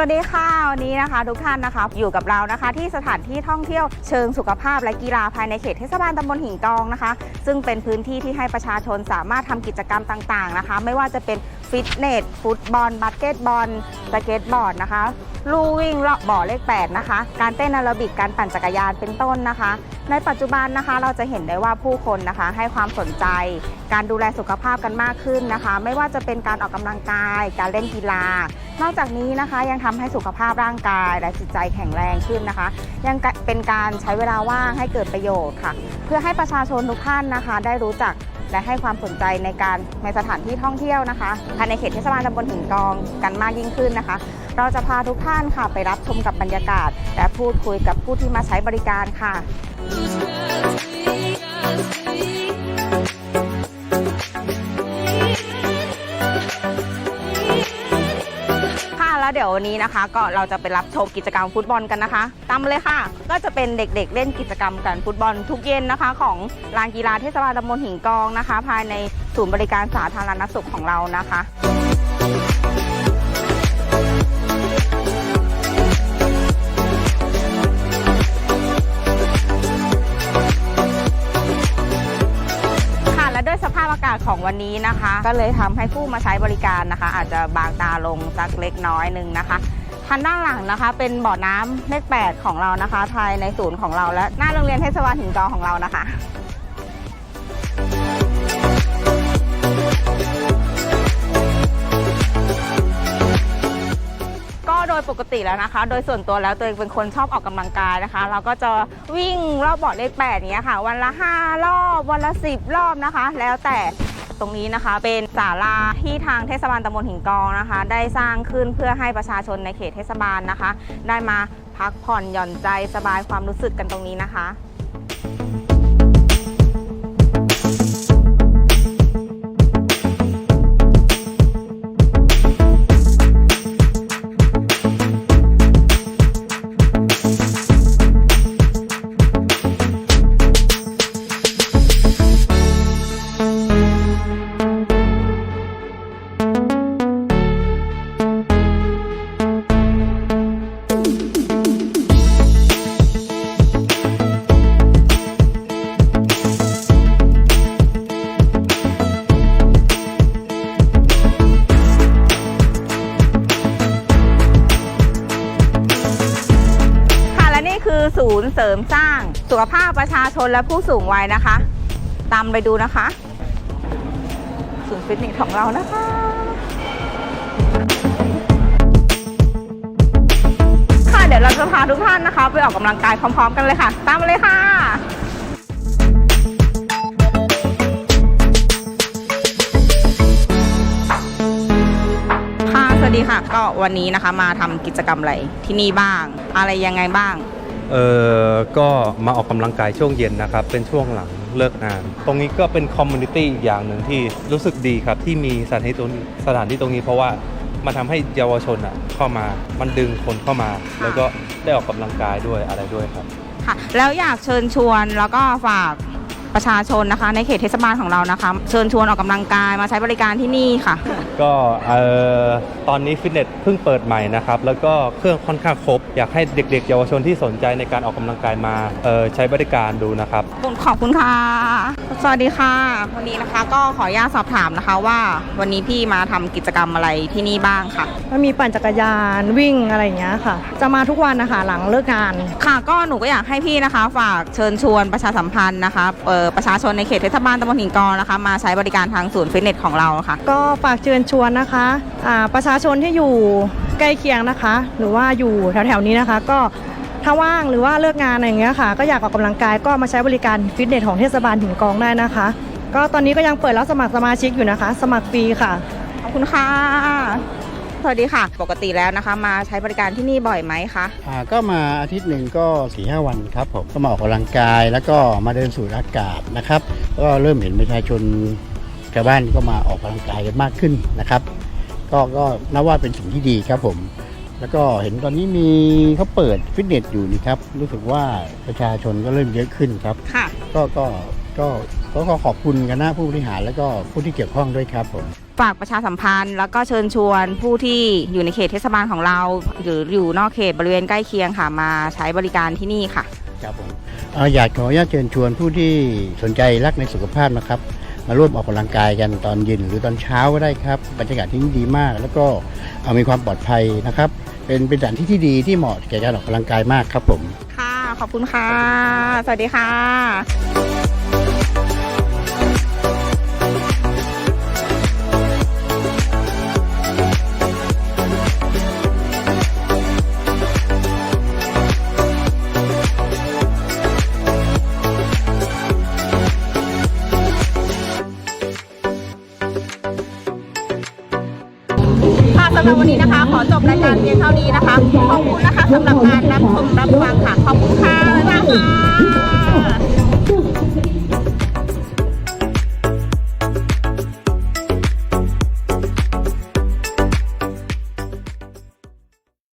วัสดีค่ะ วันนี้นะคะ ทุกท่านนะคะ อยู่กับเรานะคะ ที่สถานที่ท่องเที่ยวเชิงสุขภาพและกีฬาภายในเขตเทศบาลตำบลหินกองนะคะ ซึ่งเป็นพื้นที่ที่ให้ประชาชนสามารถทำกิจกรรมต่างๆนะคะ ไม่ว่าจะเป็นฟิตเนสฟุตบอลบาสเกตบอลสเก็ตบอร์ดนะคะ ลู่วิ่งรอบบ่อเลข 8 นะคะ การเต้นแอโรบิกการปั่นจักรยานเป็นต้นนะคะ ในปัจจุบันนะคะเราจะเห็นได้ว่าผู้คนนะคะ ให้ความสนใจ การดูแลสุขภาพกันมากขึ้นนะคะ ไม่ว่าจะเป็นการออกกำลังกาย การเล่นกีฬา นอกจากนี้นะคะยังทำให้สุขภาพร่างกาย และจิตใจแข็งแรงขึ้นนะคะ ยังเป็นการใช้เวลาว่างให้เกิดประโยชน์ค่ะ เพื่อให้ประชาชนทุกท่านนะคะ ได้รู้จักและให้ความสนใจในการในสถานที่ท่องเที่ยวนะคะภายในเขตเทศบาลตำบลหินกองกันมากยิ่งขึ้นนะคะ เราจะพาทุกท่านค่ะไปรับชมกับบรรยากาศ และพูดคุยกับผู้ที่มาใช้บริการค่ะค่ะแล้วเดี๋ยววันนี้นะคะ ก็เราจะไปรับชมกิจกรรมฟุตบอลกันนะคะ ตามมาเลยค่ะ ก็จะเป็นเด็กๆ เล่นกิจกรรมกันฟุตบอลทุกเย็นนะคะ ของลานกีฬาเทศบาลตำบลหินกองนะคะ ภายในศูนย์บริการสาธารณสุขของเรานะคะ นี้นะคะ ก็เลยทำให้ผู้มาใช้บริการนะคะ อาจจะบางตาลงสักเล็กน้อยหนึ่งนะคะทางด้านหลังนะคะ เป็นบ่อน้ำเลขแปดของเรานะคะภายในศูนย์ของเราและหน้าโรงเรียนเทศบาลหินกองของเรานะคะก็โดยปกติแล้วนะคะ โดยส่วนตัวแล้วตัวเองเป็นคนชอบออกกำลังกายนะคะ เราก็จะวิ่งรอบบ่อเลขแปดเนี้ยค่ะ วันละ 5 รอบ วันละ 10 รอบนะคะ แล้วแต่ ตรงนี้นะคะ เป็นศาลาที่ทางเทศบาลตำบลหินกองนะคะ ได้สร้างขึ้นเพื่อให้ประชาชนในเขตเทศบาลนะคะ ได้มาพักผ่อนหย่อนใจสบายความรู้สึกกันตรงนี้นะคะค่ะ นย์เสริมสร้างสุขภาพประชาชนและผู้สูงวัยนะคะ ตามไปดูนะคะ ศูนย์ฟิตเนสของเรานะคะค่ะเดี๋ยวเราจะพาทุกท่านนะคะ ไปออกกำลังกายพร้อม ๆ กันเลยค่ะ ตามมาเลยค่ะค่ะสวัสดีค่ะ ก็วันนี้นะคะมาทำกิจกรรมอะไรที่นี่บ้าง อะไรยังไงบ้าง เออก็มาออกกำลังกายช่วงเย็นนะครับ เป็นช่วงหลังเลิกงาน ตรงนี้ก็เป็นคอมมูนิตี้อีกอย่างหนึ่งที่รู้สึกดีครับ ที่มีสถานที่ตรงนี้สถานที่ตรงนี้เพราะว่ามันทำให้เยาวชนอะเข้ามามันดึงคนเข้ามา แล้วก็ได้ออกกำลังกายด้วยอะไรด้วยครับ ค่ะ แล้วอยากเชิญชวนแล้วก็ฝาก ประชาชนนะคะ ในเขตเทศบาลของเรานะคะ เชิญชวนออกกำลังกายมาใช้บริการที่นี่ค่ะ ก็เอ่อตอนนี้ฟิตเนสเพิ่งเปิดใหม่นะครับ แล้วก็เครื่องค่อนข้างครบ อยากให้เด็กๆ เยาวชนที่สนใจในการออกกำลังกายมาเอ่อใช้บริการดูนะครับ ขอบคุณค่ะ สวัสดีค่ะ วันนี้นะคะก็ขออนุญาตสอบถามนะคะว่า วันนี้พี่มาทำกิจกรรมอะไรที่นี่บ้างค่ะ มันมีปั่นจักรยานวิ่งอะไรอย่างเงี้ยค่ะ จะมาทุกวันนะคะหลังเลิกงาน ค่ะก็หนูก็อยากให้พี่นะคะ ฝากเชิญชวนประชาสัมพันธ์นะคะเอ่อประชาชนในเขตเทศบาลตำบลหินกองนะคะ มาใช้บริการทางศูนย์ฟิตเนสของเราค่ะ ก็ฝากเชิญชวนนะคะอ่าประชาชนที่อยู่ใกล้เคียงนะคะ หรือว่าอยู่แถวๆนี้นะคะ ก็ถ้าว่างหรือว่าเลิกงานอะไรอย่างเงี้ยค่ะ ก็อยากออกกำลังกายก็มาใช้บริการฟิตเนสของเทศบาลหินกองได้นะคะ ก็ตอนนี้ก็ยังเปิดรับสมัครสมาชิกอยู่นะคะ สมัครฟรีค่ะขอบคุณค่ะ สวัสดีค่ะ ปกติแล้วนะคะ มาใช้บริการที่นี่บ่อยไหมคะอ่าก็มาอาทิตย์หนึ่งก็4ีหวันครับผมก็มาออกกำลังกายแล้วก็มาเดินสูดอากาศนะครับก็เริ่มเห็นประชาชนชาวบ้านก็มาออกกำลังกายกันมากขึ้นนะครับ ก็ก็นับว่าเป็นสิ่งที่ดีครับผม แล้วก็เห็นตอนนี้มีเขาเปิดฟิตเนสอยู่นี่ครับรู้สึกว่าประชาชนก็เริ่มเยอะขึ้นครับ ค่ะ ก็ก็ก็ก็ขอขอบคุณคณะผู้บริหาร แล้วก็ผู้ที่เกี่ยวข้องด้วยครับผม ฝากประชาสัมพันธ์ แล้วก็เชิญชวนผู้ที่อยู่ในเขตเทศบาลของเรา หรืออยู่นอกเขตบริเวณใกล้เคียงค่ะมาใช้บริการที่นี่ค่ะ ครับผมเอ่ออยากขออนุญาตเชิญชวนผู้ที่สนใจรักในสุขภาพนะครับ มาร่วมออกกำลังกายกันตอนเย็นหรือตอนเช้าก็ได้ครับบรรยากาศที่นี่ดีมาก แล้วก็เอามีความปลอดภัยนะครับ เป็นเป็นสถานที่ที่ดีที่เหมาะแก่การออกกำลังกายมากครับผม ค่ะ ขอบคุณค่ะ สวัสดีค่ะำหรับวันนี้นะคะ ขอจบรายการเพียงเท่านี้นะคะ ขอบคุณนะคะสำหรับการรับชมรับฟังค่ะ ขอบคุณ